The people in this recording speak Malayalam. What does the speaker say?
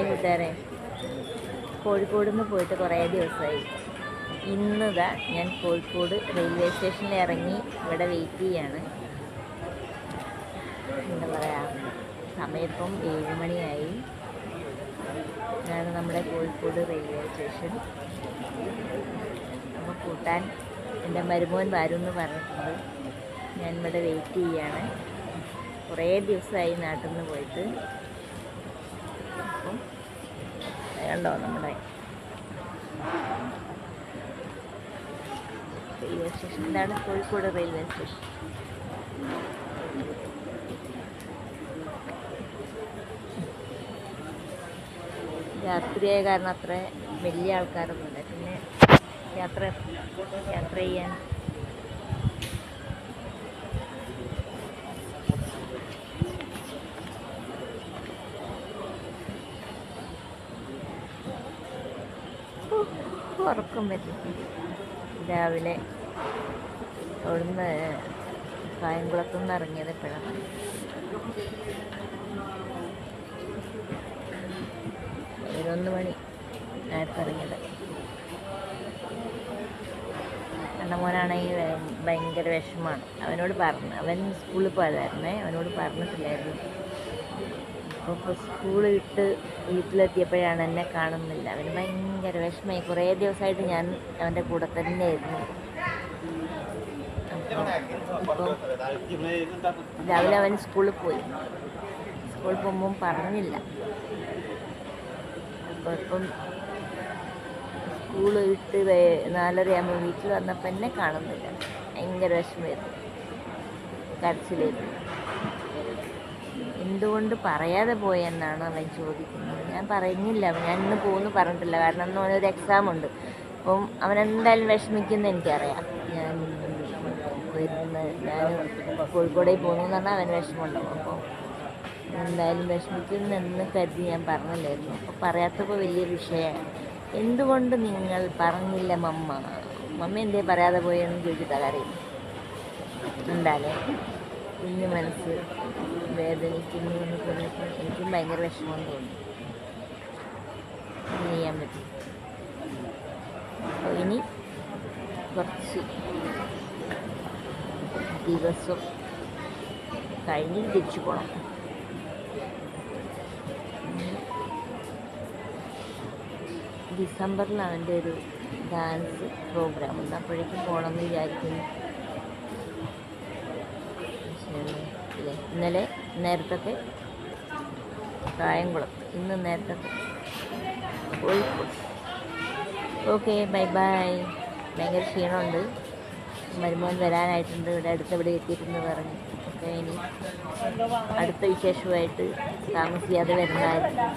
ഹായ് കൂട്ടുകാരെ കോഴിക്കോട് നിന്ന് പോയിട്ട് കുറേ ദിവസമായി ഇന്നിതാ ഞാൻ കോഴിക്കോട് റെയിൽവേ സ്റ്റേഷനിൽ ഇറങ്ങി ഇവിടെ വെയിറ്റ് ചെയ്യാണ്. എന്താ പറയുക സമയപ്പം ഏഴ് മണിയായി. ഇതാണ് നമ്മുടെ കോഴിക്കോട് റെയിൽവേ സ്റ്റേഷൻ. അപ്പോൾ കൂട്ടാൻ എന്റെ മരുമോൻ വരും എന്ന് പറഞ്ഞിട്ടുണ്ട്. ഞാൻ ഇവിടെ വെയിറ്റ് ചെയ്യാണ്. കുറേ ദിവസമായി നാട്ടിൽ നിന്ന് പോയിട്ട് അപ്പം കണ്ടോ നമ്മുടെ റെയിൽവേ സ്റ്റേഷൻ ഇതാണ് കോഴിക്കോട് റെയിൽവേ സ്റ്റേഷൻ രാത്രിയായ കാരണം അത്ര വലിയ ആൾക്കാരൊന്നുമില്ല. പിന്നെ യാത്ര യാത്ര ചെയ്യാൻ ഉറക്കം പറ്റും രാവിലെ അവിടുന്ന് കായംകുളത്തു നിന്ന് ഇറങ്ങിയത് എപ്പോഴാണ് പതിനൊന്ന് മണി നേരത്തെ ഇറങ്ങിയത്. കണ്ണമോനാണെങ്കിൽ ഭയങ്കര വിഷമമാണ്. അവനോട് പറഞ്ഞു അവൻ സ്കൂളിൽ പോയതായിരുന്നേ അവനോട് പറഞ്ഞിട്ടില്ലായിരുന്നു. അപ്പോൾ സ്കൂൾ വിട്ട് വീട്ടിലെത്തിയപ്പോഴാണ് എന്നെ കാണുന്നില്ല. അവന് ഭയങ്കര വിഷമമായി. കുറേ ദിവസമായിട്ട് ഞാൻ അവന്റെ കൂടെ തന്നെയായിരുന്നു. ഇപ്പം രാവിലെ അവൻ സ്കൂളിൽ പോയി. സ്കൂളിൽ പോകുമ്പം പറഞ്ഞില്ല. അപ്പോൾ ഇപ്പം സ്കൂൾ വിട്ട് നാലരയാകുമ്പോൾ വീട്ടിൽ വന്നപ്പോൾ എന്നെ കാണുന്നില്ല. ഭയങ്കര വിഷമമായിരുന്നു. കരച്ചിലായിരുന്നു. എന്തുകൊണ്ട് പറയാതെ പോയെന്നാണ് അവൻ ചോദിക്കുന്നത്. ഞാൻ പറഞ്ഞില്ല ഞാൻ ഇന്ന് പോകുന്നു പറഞ്ഞിട്ടില്ല. കാരണം ഇന്ന് അവനൊരു എക്സാം ഉണ്ട്. അപ്പം അവൻ എന്തായാലും വിഷമിക്കുന്ന എനിക്കറിയാം. ഞാൻ വരുന്ന ഞാൻ കോഴിക്കോടേക്ക് പോകുന്നു എന്ന് പറഞ്ഞാൽ അവൻ വിഷമമുണ്ടാവും. അപ്പോൾ എന്തായാലും വിഷമിക്കുന്നെന്ന് കരുതി ഞാൻ പറഞ്ഞില്ലായിരുന്നു. അപ്പോൾ പറയാത്തപ്പോൾ വലിയ വിഷയമാണ് എന്തുകൊണ്ട് നിങ്ങൾ പറഞ്ഞില്ല മമ്മ? മമ്മ എന്തേ പറയാതെ പോയെന്ന് ചോദിച്ചിട്ടാണ് അറിയുന്നത് എന്തായാലും കുഞ്ഞു മനസ്സ് വേദനിക്കുന്നു എന്ന് പറഞ്ഞപ്പോൾ എനിക്കും ഭയങ്കര വിഷമം തോന്നി. ചെയ്യാൻ പറ്റും. അപ്പോൾ ഇനി കുറച്ച് ദിവസം കഴിഞ്ഞ് തിരിച്ചു പോകണം ഡിസംബറിലാണ് എന്റെ ഒരു ഡാൻസ് പ്രോഗ്രാം. ഉണ്ട് അപ്പോഴേക്കും പോകണമെന്ന് വിചാരിക്കുന്നു. ഇന്നലെ നേരത്തെ കായംകുളം ഇന്ന് നേരത്തെ കോഴിക്കോട്. Okay bye bye. ഭയങ്കര ക്ഷീണമുണ്ട്. മരുമോൻ വരാനായിട്ടുണ്ട്. ഇവിടെ അടുത്ത് ഇവിടെ എത്തിയിട്ടുണ്ട് പറഞ്ഞു. ഓക്കെ ഇനി അടുത്ത വിശേഷമായിട്ട് താമസിയാതെ വരുന്നതായിരിക്കും.